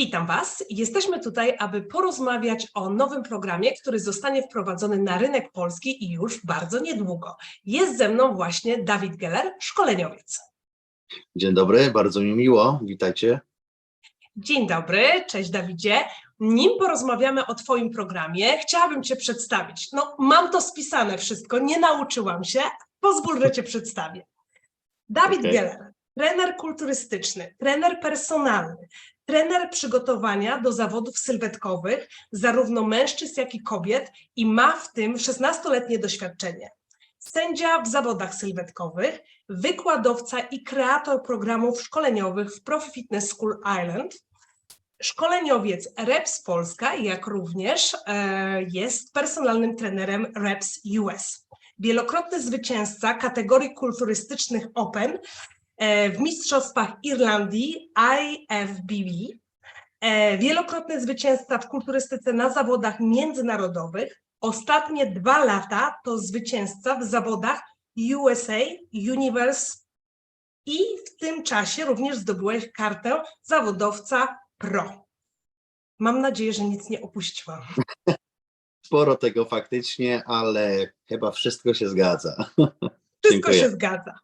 Witam Was. Jesteśmy tutaj, aby porozmawiać o nowym programie, który zostanie wprowadzony na rynek polski i już bardzo niedługo. Jest ze mną właśnie Dawid Geller, szkoleniowiec. Dzień dobry, bardzo mi miło, witajcie. Dzień dobry, cześć Dawidzie. Nim porozmawiamy o Twoim programie, chciałabym Cię przedstawić. No, mam to spisane wszystko, nie nauczyłam się, pozwól, że Cię przedstawię. Dawid Okej. Geller, trener kulturystyczny, trener personalny, trener przygotowania do zawodów sylwetkowych, zarówno mężczyzn, jak i kobiet i ma w tym 16-letnie doświadczenie. Sędzia w zawodach sylwetkowych, wykładowca i kreator programów szkoleniowych w Profi Fitness School Island, szkoleniowiec Reps Polska, jak również e, jest personalnym trenerem Reps US. Wielokrotny zwycięzca kategorii kulturystycznych Open w Mistrzostwach Irlandii IFBB, e, wielokrotny zwycięzca w kulturystyce na zawodach międzynarodowych. Ostatnie dwa lata to zwycięzca w zawodach USA Universe i w tym czasie również zdobyłeś kartę zawodowca pro. Mam nadzieję, że nic nie opuściłam. Sporo tego faktycznie, ale chyba wszystko się zgadza. Wszystko Dziękuję. się zgadza.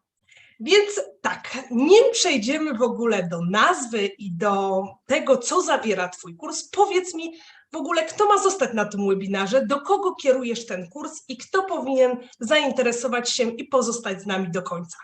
Więc tak, nim przejdziemy w ogóle do nazwy i do tego, co zawiera Twój kurs, powiedz mi w ogóle, kto ma zostać na tym webinarze, do kogo kierujesz ten kurs i kto powinien zainteresować się i pozostać z nami do końca.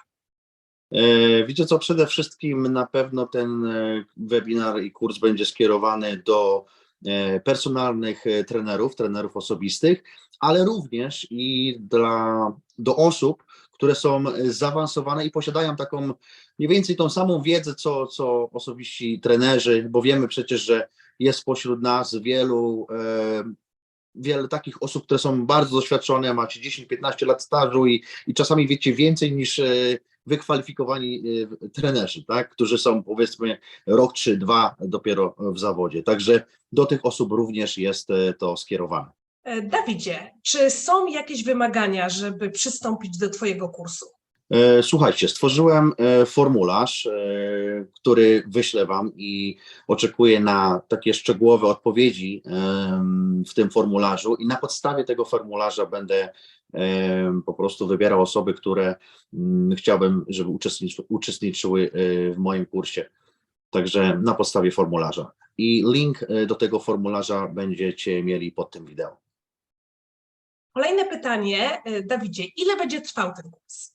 E, Wiecie co, przede wszystkim na pewno ten e, webinar i kurs będzie skierowany do e, personalnych trenerów, trenerów osobistych, ale również i dla, do osób, które są zaawansowane i posiadają taką mniej więcej tą samą wiedzę, co, co osobiści trenerzy, bo wiemy przecież, że jest pośród nas wielu e, wiele takich osób, które są bardzo doświadczone, macie 10-15 lat stażu i, i czasami wiecie więcej niż e, wykwalifikowani e, trenerzy, tak? którzy są powiedzmy rok czy dwa dopiero w zawodzie. Także do tych osób również jest e, to skierowane. E, Dawidzie, czy są jakieś wymagania, żeby przystąpić do Twojego kursu? E, Słuchajcie, stworzyłem e, formularz, który wyślę Wam i oczekuję na takie szczegółowe odpowiedzi w tym formularzu i na podstawie tego formularza będę po prostu wybierał osoby, które mm, chciałbym, żeby uczestniczy, uczestniczyły w moim kursie. Także na podstawie formularza. I link do tego formularza będziecie mieli pod tym wideo. Kolejne pytanie, e, Dawidzie, ile będzie trwał ten kurs?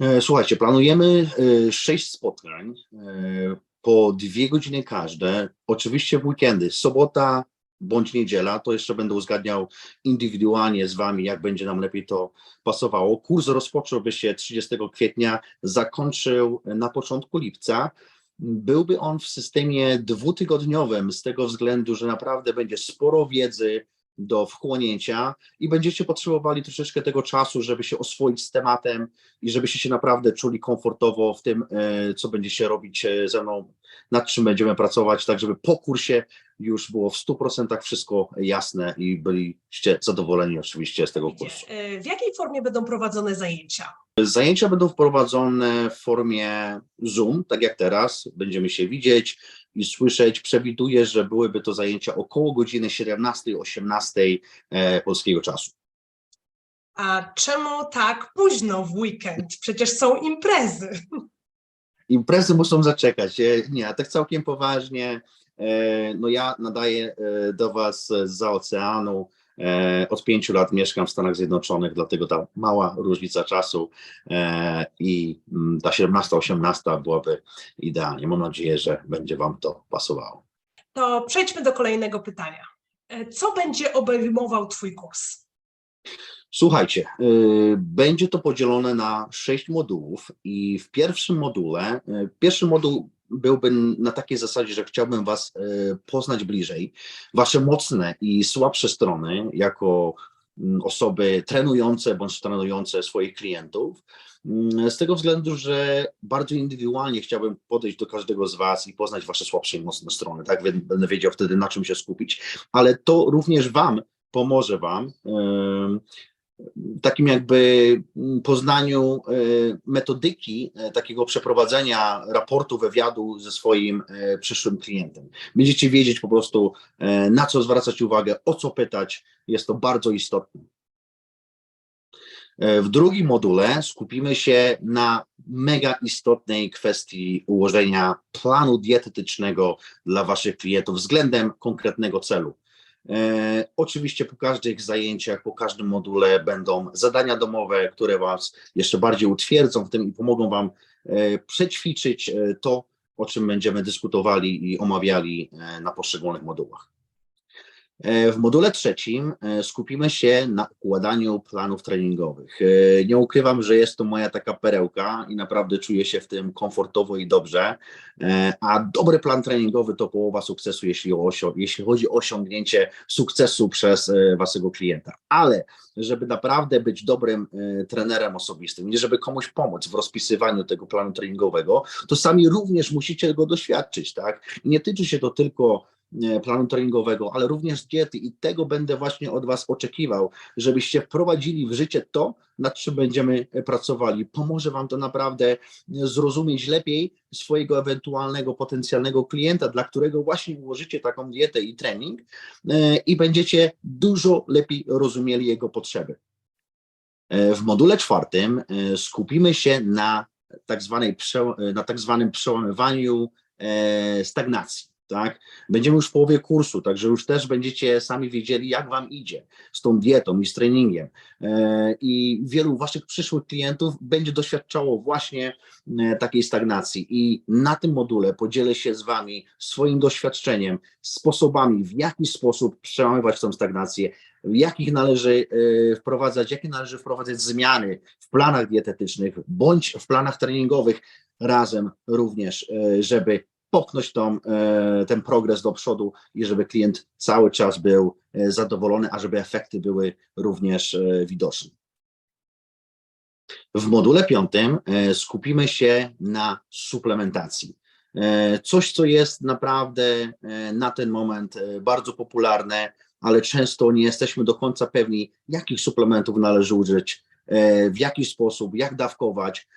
E, Słuchajcie, planujemy e, sześć spotkań e, po dwie godziny każde. Oczywiście w weekendy, sobota bądź niedziela, to jeszcze będę uzgadniał indywidualnie z Wami, jak będzie nam lepiej to pasowało. Kurs rozpocząłby się 30 kwietnia, zakończył na początku lipca. Byłby on w systemie dwutygodniowym, z tego względu, że naprawdę będzie sporo wiedzy do wchłonięcia i będziecie potrzebowali troszeczkę tego czasu, żeby się oswoić z tematem i żebyście się naprawdę czuli komfortowo w tym, e, co będziecie robić e, ze mną, nad czym będziemy pracować, tak żeby po kursie już było w 100% wszystko jasne i byliście zadowoleni oczywiście z tego kursu. e, W jakiej formie będą prowadzone zajęcia? Zajęcia będą wprowadzone w formie Zoom, tak jak teraz. Będziemy się widzieć i słyszeć. Przewiduję, że byłyby to zajęcia około godziny 17-18 e, polskiego czasu. A czemu tak późno w weekend? Przecież są imprezy. Imprezy muszą zaczekać. E, Nie, a tak całkiem poważnie. e, No ja nadaję do Was za oceanu. E, Od pięciu lat mieszkam w Stanach Zjednoczonych, dlatego ta mała różnica czasu e, i mm, ta 17-18 byłaby idealnie. Mam nadzieję, że będzie Wam to pasowało. To przejdźmy do kolejnego pytania. E, Co będzie obejmował Twój kurs? Słuchajcie, y, będzie to podzielone na sześć modułów i w pierwszym module, y, pierwszy moduł byłby na takiej zasadzie, że chciałbym Was y, poznać bliżej, Wasze mocne i słabsze strony jako mm, osoby trenujące bądź trenujące swoich klientów. Mm, Z tego względu, że bardzo indywidualnie chciałbym podejść do każdego z Was i poznać Wasze słabsze i mocne strony, tak? Będę wiedział wtedy, na czym się skupić, ale to również Wam pomoże Wam. Takim jakby mm, poznaniu e, metodyki e, takiego przeprowadzenia raportu wywiadu ze swoim e, przyszłym klientem. Będziecie wiedzieć po prostu, na co zwracać uwagę, o co pytać. Jest to bardzo istotne. W drugim module skupimy się na mega istotnej kwestii ułożenia planu dietetycznego dla Waszych klientów względem konkretnego celu. E, oczywiście po każdych zajęciach, po każdym module będą zadania domowe, które Was jeszcze bardziej utwierdzą w tym i pomogą Wam e, przećwiczyć e, to, o czym będziemy dyskutowali i omawiali na poszczególnych modułach. E, W module trzecim e, skupimy się na układaniu planów treningowych. E, Nie ukrywam, że jest to moja taka perełka i naprawdę czuję się w tym komfortowo i dobrze. A dobry plan treningowy to połowa sukcesu, jeśli, o jeśli chodzi o osiągnięcie sukcesu przez waszego klienta. Ale żeby naprawdę być dobrym trenerem osobistym i żeby komuś pomóc w rozpisywaniu tego planu treningowego, to sami również musicie go doświadczyć, tak? Nie tyczy się to tylko planu treningowego, ale również diety i tego będę właśnie od Was oczekiwał, żebyście wprowadzili w życie to, nad czym będziemy e, pracowali. Pomoże Wam to naprawdę e, zrozumieć lepiej swojego ewentualnego potencjalnego klienta, dla którego właśnie ułożycie taką dietę i trening e, i będziecie dużo lepiej rozumieli jego potrzeby. E, W module czwartym e, skupimy się na tak, e, na tak zwanym przełamywaniu e, stagnacji. Tak? Będziemy już w połowie kursu, także już też będziecie sami wiedzieli, jak Wam idzie z tą dietą i z treningiem. E, I wielu Waszych przyszłych klientów będzie doświadczało właśnie e, takiej stagnacji. I na tym module podzielę się z Wami swoim doświadczeniem, sposobami, w jaki sposób przełamywać tą stagnację, jakich należy e, wprowadzać, jakie należy wprowadzać zmiany w planach dietetycznych bądź w planach treningowych razem również, żeby popchnąć tą, e, ten progres do przodu i żeby klient cały czas był e, zadowolony, a żeby efekty były również e, widoczne. W module piątym skupimy się na suplementacji. Coś, co jest naprawdę na ten moment bardzo popularne, ale często nie jesteśmy do końca pewni, jakich suplementów należy użyć, w jaki sposób, jak dawkować,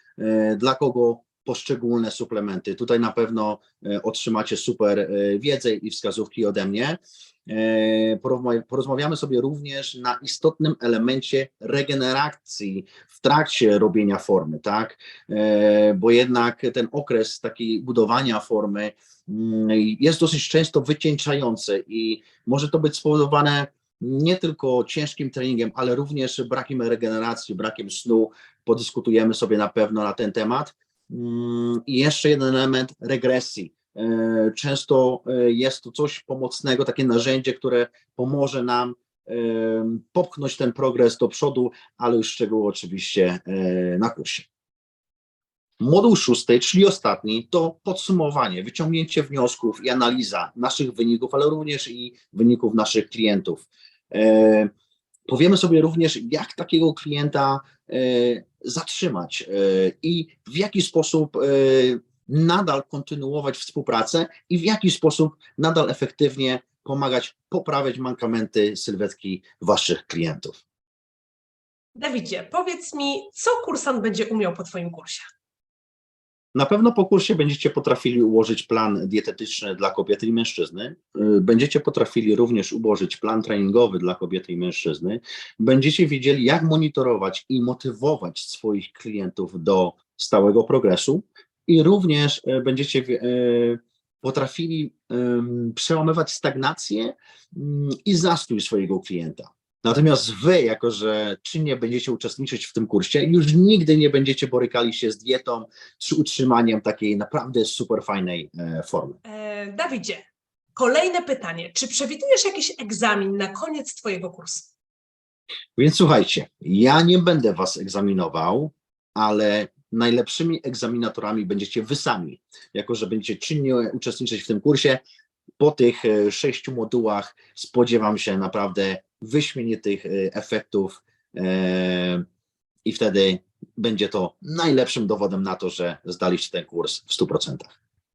dla kogo poszczególne suplementy. Tutaj na pewno e, otrzymacie super e, wiedzę i wskazówki ode mnie. E, porozma- Porozmawiamy sobie również na istotnym elemencie regeneracji w trakcie robienia formy, tak? Bo jednak ten okres takiej budowania formy mm, jest dosyć często wycieńczający i może to być spowodowane nie tylko ciężkim treningiem, ale również brakiem regeneracji, brakiem snu. Podyskutujemy sobie na pewno na ten temat. Mm, I jeszcze jeden element regresji. E, Często e, jest to coś pomocnego, takie narzędzie, które pomoże nam e, popchnąć ten progres do przodu, ale już szczegóły oczywiście na kursie. Moduł szósty, czyli ostatni, to podsumowanie, wyciągnięcie wniosków i analiza naszych wyników, ale również i wyników naszych klientów. Powiemy sobie również, jak takiego klienta zatrzymać e, i w jaki sposób e, nadal kontynuować współpracę i w jaki sposób nadal efektywnie pomagać poprawiać mankamenty sylwetki waszych klientów. Dawidzie, powiedz mi, co kursant będzie umiał po Twoim kursie? Na pewno po kursie będziecie potrafili ułożyć plan dietetyczny dla kobiety i mężczyzny. Y, Będziecie potrafili również ułożyć plan treningowy dla kobiety i mężczyzny. Będziecie wiedzieli, jak monitorować i motywować swoich klientów do stałego progresu i również e, będziecie e, potrafili przełamywać stagnację mm, i zastój swojego klienta. Natomiast wy, jako że czynnie będziecie uczestniczyć w tym kursie, już nigdy nie będziecie borykali się z dietą czy utrzymaniem takiej naprawdę super fajnej e, formy. E, Dawidzie, kolejne pytanie. Czy przewidujesz jakiś egzamin na koniec Twojego kursu? Więc słuchajcie, ja nie będę was egzaminował, ale najlepszymi egzaminatorami będziecie wy sami, jako że będziecie czynnie uczestniczyć w tym kursie. Po tych e, sześciu modułach spodziewam się naprawdę wyśmienitych e, efektów e, i wtedy będzie to najlepszym dowodem na to, że zdaliście ten kurs w 100%.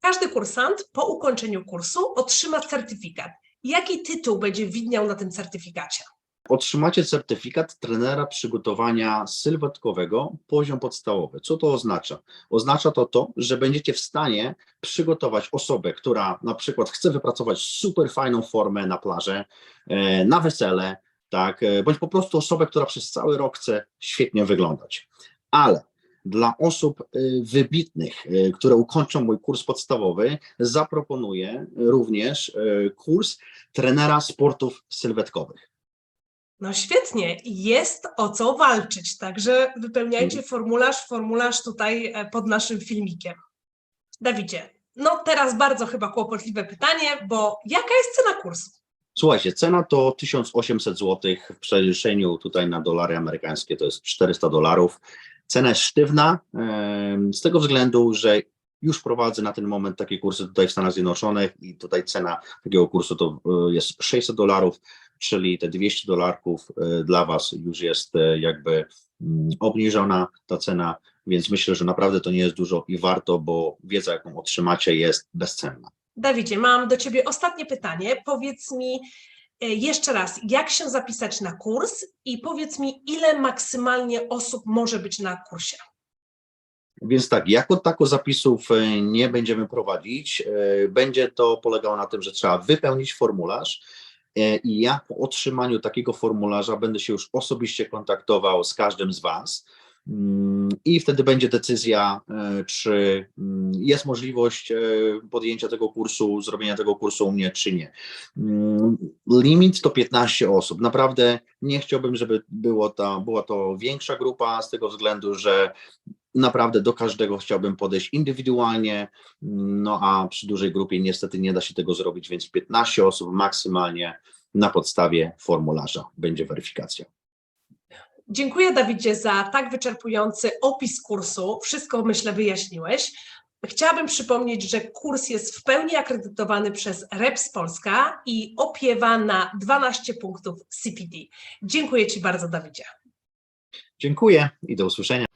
Każdy kursant po ukończeniu kursu otrzyma certyfikat. Jaki tytuł będzie widniał na tym certyfikacie? Otrzymacie certyfikat trenera przygotowania sylwetkowego poziom podstawowy. Co to oznacza? Oznacza to to, że będziecie w stanie przygotować osobę, która na przykład chce wypracować super fajną formę na plażę, e, na wesele, tak, e, bądź po prostu osobę, która przez cały rok chce świetnie wyglądać. Ale dla osób y, wybitnych, które ukończą mój kurs podstawowy, zaproponuję również kurs trenera sportów sylwetkowych. No świetnie, jest o co walczyć, także wypełniajcie formularz, formularz tutaj e, pod naszym filmikiem. Dawidzie, no teraz bardzo chyba kłopotliwe pytanie, bo jaka jest cena kursu? Słuchajcie, cena to 1800 zł, w przeliczeniu tutaj na dolary amerykańskie to jest 400 dolarów. Cena jest sztywna z tego względu, że już prowadzę na ten moment takie kursy tutaj w Stanach Zjednoczonych i tutaj cena takiego kursu to e, jest 600 dolarów, czyli te 200 dolarków e, dla Was już jest e, jakby mm, obniżona ta cena, więc myślę, że naprawdę to nie jest dużo i warto, bo wiedza, jaką otrzymacie jest bezcenna. Dawidzie, mam do Ciebie ostatnie pytanie. Powiedz mi jeszcze raz, jak się zapisać na kurs i powiedz mi, ile maksymalnie osób może być na kursie? Więc tak, jako tako zapisów e, nie będziemy prowadzić. E, Będzie to polegało na tym, że trzeba wypełnić formularz e, i ja po otrzymaniu takiego formularza będę się już osobiście kontaktował z każdym z Was. Mm, I wtedy będzie decyzja, czy mm, jest możliwość podjęcia tego kursu, zrobienia tego kursu u mnie, czy nie. Mm, Limit to 15 osób. Naprawdę nie chciałbym, żeby było to, była to większa grupa, z tego względu, że naprawdę do każdego chciałbym podejść indywidualnie, no a przy dużej grupie niestety nie da się tego zrobić, więc 15 osób maksymalnie na podstawie formularza będzie weryfikacja. Dziękuję Dawidzie za tak wyczerpujący opis kursu. Wszystko myślę wyjaśniłeś. Chciałabym przypomnieć, że kurs jest w pełni akredytowany przez REPS Polska i opiewa na 12 punktów CPD. Dziękuję Ci bardzo Dawidzie. Dziękuję i do usłyszenia.